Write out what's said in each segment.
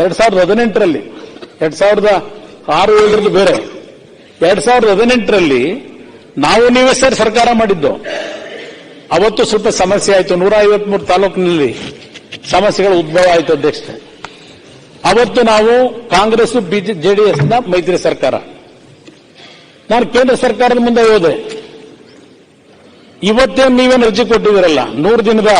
ಎರಡ್ ಸಾವಿರದ ಹದಿನೆಂಟರಲ್ಲಿ, ಎರಡ್ ಸಾವಿರದ ಆರು ಏಳರಲ್ಲಿ ಬೇರೆ. ಎರಡ್ ಸಾವಿರದ ಹದಿನೆಂಟರಲ್ಲಿ ನಾವು ನೀವೇ ಸರ್ ಸರ್ಕಾರ ಮಾಡಿದ್ದು. ಅವತ್ತು ಸ್ವಲ್ಪ ಸಮಸ್ಯೆ ಆಯಿತು. ನೂರ ಐವತ್ಮೂರು ತಾಲೂಕಿನಲ್ಲಿ ಸಮಸ್ಯೆಗಳ ಉದ್ಭವ ಆಯಿತು ಅಧ್ಯಕ್ಷತೆ ಅವತ್ತು ನಾವು ಕಾಂಗ್ರೆಸ್, ಬಿಜೆ ನ ಮೈತ್ರಿ ಸರ್ಕಾರ. ನಾನು ಕೇಂದ್ರ ಸರ್ಕಾರದ ಮುಂದೆ ಹೋದೆ. ಇವತ್ತೇ ನೀವೇನು ಅರ್ಜಿ ಕೊಟ್ಟಿದ್ದೀರಲ್ಲ? ನೂರು ದಿನದ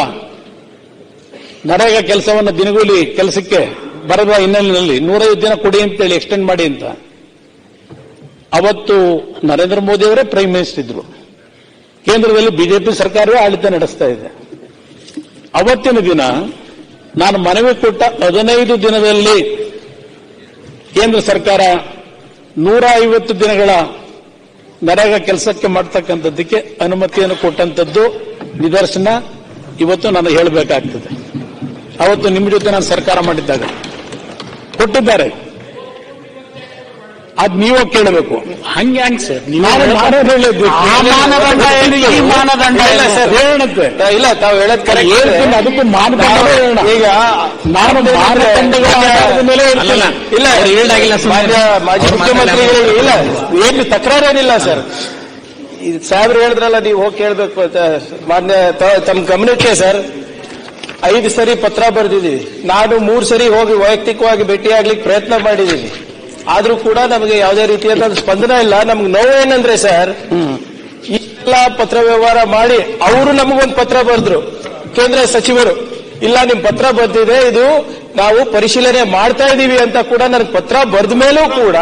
ನರೇಗಾ ಕೆಲಸವನ್ನು ದಿನಗೂಲಿ ಕೆಲಸಕ್ಕೆ ಬರದ ಹಿನ್ನೆಲೆಯಲ್ಲಿ ನೂರೈದು ದಿನ ಕೊಡಿ ಅಂತೇಳಿ ಎಕ್ಸ್ಟೆಂಡ್ ಮಾಡಿ ಅಂತ. ಅವತ್ತು ನರೇಂದ್ರ ಮೋದಿ ಅವರೇ ಪ್ರೈಮ್ ಮಿನಿಸ್ಟರ್ ಇದ್ರು. ಕೇಂದ್ರದಲ್ಲಿ ಬಿಜೆಪಿ ಸರ್ಕಾರವೇ ಆಡಳಿತ ನಡೆಸ್ತಾ ಇದೆ. ಅವತ್ತಿನ ದಿನ ನಾನು ಮನವಿ ಕೊಟ್ಟ ಹದಿನೈದು ದಿನದಲ್ಲಿ ಕೇಂದ್ರ ಸರ್ಕಾರ ನೂರ ಐವತ್ತು ದಿನಗಳ ನರೇಗಾ ಕೆಲಸಕ್ಕೆ ಮಾಡ್ತಕ್ಕಂಥದ್ದಕ್ಕೆ ಅನುಮತಿಯನ್ನು ಕೊಟ್ಟಂತದ್ದು ನಿದರ್ಶನ. ಇವತ್ತು ನಾನು ಹೇಳಬೇಕಾಗ್ತದೆ. ಅವತ್ತು ನಿಮ್ಮ ಜೊತೆ ನಾನು ಸರ್ಕಾರ ಮಾಡಿದ್ದಾಗ. ಕೊಟ್ಟಿದ್ದಾರೆ. ಅದ್ ನೀವು ಕೇಳಬೇಕು. ಹಂಗೆ ಹಂಗೆ ಸರ್ ಆ ಮಾನದಂಡ ಏನು, ಈ ಮಾನದಂಡ ಇಲ್ಲ? ಸರ್ ಇಲ್ಲ ತಾವು ಹೇಳದ್ ಕರೆಕ್ಟ್ ಹೇಳ್ತೀನಿ ಅದಕ್ಕೂ ಮಾನದಂಡ ಹೇಳೋಣ. ಈಗ ನಾನು ಮಾನದಂಡಗಳ ಆಧಾರದ ಮೇಲೆ ಅಲ್ಲಲ್ಲ ಹೇಳ್ತೀನಿ ಇಲ್ಲ ಅವ್ರು ಹೇಳ್ದಾಗಿಲ್ಲ ಸುಮ್ಮನೆ. ಮಾನ್ಯ ಮಾಜಿ ಅವ್ರು ಮುಖ್ಯಮಂತ್ರಿಗಳಿಗೆ ಇಲ್ಲ ಏನು ತಕರಾರೇನಿಲ್ಲ ಸರ್. ಇದು ಸಾಹೇಬ್ರು ಹೇಳಿದ್ರಲ್ಲ ನೀವು ಹೋಗಿ ಕೇಳ್ಬೇಕು ಅಂತ. ಮಾನ್ಯ ತ- ತಮ್ಮ ಗಮನಕ್ಕೆ ಸರ್. ಐದು ಸರಿ ಪತ್ರ ಬರೆದಿದ್ದೀವಿ. ನಾನು ಮೂರು ಸರಿ ಹೋಗಿ ವೈಯಕ್ತಿಕವಾಗಿ ಭೇಟಿಯಾಗ್ಲಿಕ್ಕೆ ಪ್ರಯತ್ನ ಮಾಡಿದ್ದೀನಿ. ಆದ್ರೂ ಕೂಡ ನಮಗೆ ಯಾವುದೇ ರೀತಿಯಾದ ಸ್ಪಂದನ ಇಲ್ಲ. ನಮ್ಗೆ ನೋವು ಏನಂದ್ರೆ ಸರ್ ಎಲ್ಲ ಪತ್ರ ವ್ಯವಹಾರ ಮಾಡಿ ಅವರು ನಮಗೊಂದು ಪತ್ರ ಬರೆದ್ರು. ಕೇಂದ್ರ ಸಚಿವರು, ಇಲ್ಲ ನಿಮ್ ಪತ್ರ ಬರ್ದಿದೆ, ಇದು ನಾವು ಪರಿಶೀಲನೆ ಮಾಡ್ತಾ ಇದೀವಿ ಅಂತ ಕೂಡ ನನಗೆ ಪತ್ರ ಬರೆದ ಮೇಲೂ ಕೂಡ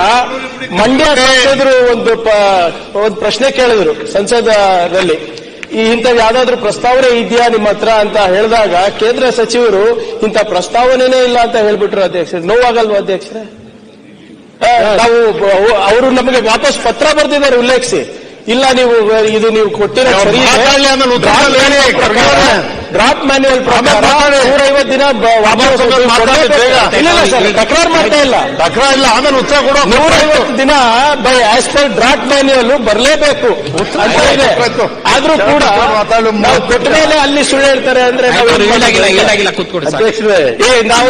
ಮಂಡ್ಯ ಸಂಸದರು ಒಂದು ಒಂದು ಪ್ರಶ್ನೆ ಕೇಳಿದ್ರು ಸಂಸದರಲ್ಲಿ. ಈ ಇಂಥದ್ದು ಯಾವ್ದಾದ್ರು ಪ್ರಸ್ತಾವನೆ ಇದೆಯಾ ನಿಮ್ಮ ಹತ್ರ ಅಂತ ಹೇಳಿದಾಗ ಕೇಂದ್ರ ಸಚಿವರು ಇಂಥ ಪ್ರಸ್ತಾವನೆನೇ ಇಲ್ಲ ಅಂತ ಹೇಳ್ಬಿಟ್ರು ಅಧ್ಯಕ್ಷರು. ನೋವಾಗಲ್ವಾ ಅಧ್ಯಕ್ಷರೇ? ನಾವು ಅವರು ನಮಗೆ ವಾಪಸ್ ಪತ್ರ ಬರೆದಿದ್ದಾರೆ ಉಲ್ಲೇಖಿಸಿ. ಇಲ್ಲ ನೀವು ಇದು ನೀವು ಕೊಟ್ಟಿರೋ ಅವ್ರು ಮ್ಯಾನ್ಯಲ್ ಪ್ರಕಾರ ಮಾತಾಡಿ. ನೂರೈವತ್ತು ದಿನ ವಾಪಸ್ ತಕರಾರು ಮಾಡ್ತಾ ಇಲ್ಲ ತಕರಾರು ಇಲ್ಲ ಆಮೇಲೆ ಉತ್ತರ ಕೊಡೋ ನೂರೈವತ್ತು ದಿನ by as per draft manual ಬರಲೇಬೇಕು ಆದ್ರೂ ಕೂಡ. ನಾವು ಕೊಟ್ಟ ಮೇಲೆ ಅಲ್ಲಿ ಸುಳ್ಳು ಹೇಳ್ತಾರೆ ಅಂದ್ರೆ ನಾವು ಅವ್ರು ಏನ್ ಹೇಳ್ದಾಗಿಲ್ಲ ಮಾಡೋದು? ಹೇಳ್ದಾಗಿಲ್ಲ ಕೂತ್ಕೊಡಿ. ಅಧ್ಯಕ್ಷರೇ ನಾವು